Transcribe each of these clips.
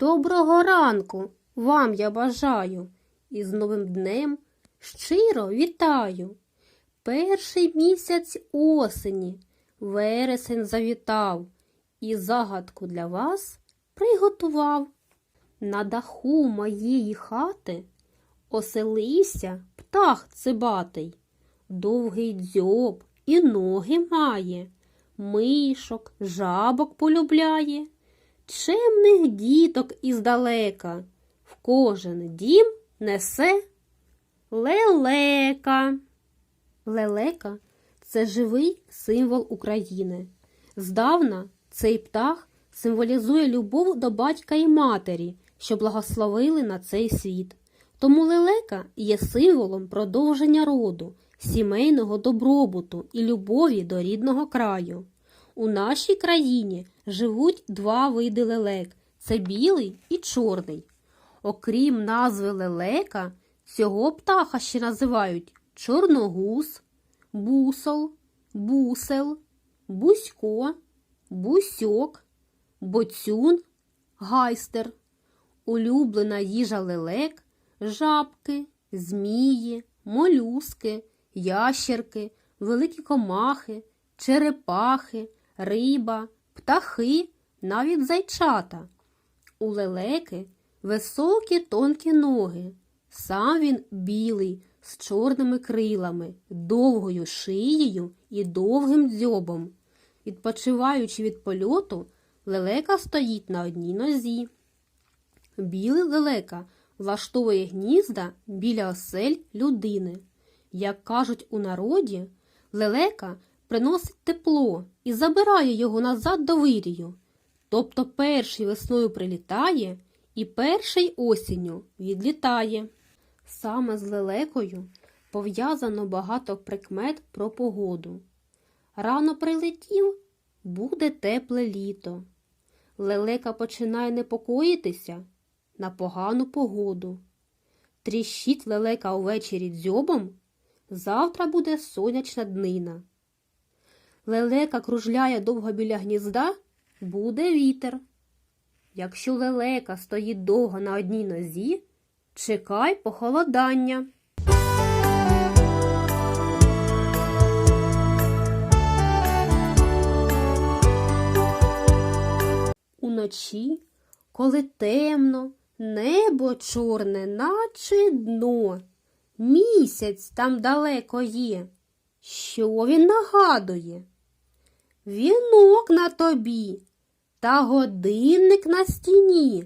Доброго ранку! Вам я бажаю. І з новим днем щиро вітаю. Перший місяць осені. Вересень завітав. І загадку для вас приготував. На даху моєї хати оселився птах цибатий, довгий дзьоб і ноги має, мишок, жабок полюбляє, чемних діток іздалека, в кожен дім несе лелека. Лелека це живий символ України. Здавна цей птах символізує любов до батька і матері, що благословили на цей світ. Тому лелека є символом продовження роду, сімейного добробуту і любові до рідного краю. У нашій країні живуть два види лелек це білий і чорний. Окрім назви лелека, цього птаха ще називають чорногуз, бусол, бусел, бусько, бусьок, боцюн, гайстер. Улюблена їжа лелек, жабки, змії, молюски, ящерки, великі комахи, черепахи, риба, птахи, навіть зайчата. У лелеки високі тонкі ноги. Сам він білий, з чорними крилами, довгою шиєю і довгим дзьобом. Відпочиваючи від польоту, лелека стоїть на одній нозі. Білий лелека влаштовує гнізда біля осель людини. Як кажуть у народі, лелека приносить тепло і забирає його назад до вирію. Тобто перший весною прилітає і перший осінню відлітає. Саме з лелекою пов'язано багато прикмет про погоду. Рано прилетів, буде тепле літо. Лелека починає непокоїтися на погану погоду. Тріщить лелека увечері дзьобом, завтра буде сонячна днина. Лелека кружляє довго біля гнізда, буде вітер. Якщо лелека стоїть довго на одній нозі, чекай похолодання. Уночі, коли темно, небо чорне, наче дно, місяць там далеко є. Що він нагадує? Вінок на тобі та годинник на стіні,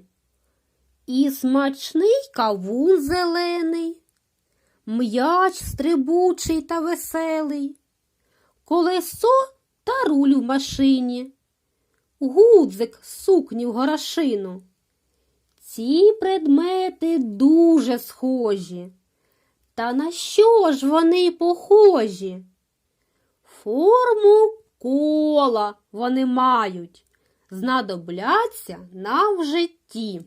і смачний кавун зелений, м'яч стрибучий та веселий, колесо та руль в машині, гудзик сукні в горошину. Ці предмети дуже схожі. Та на що ж вони похожі? Форму кола вони мають, знадобляться нам в житті.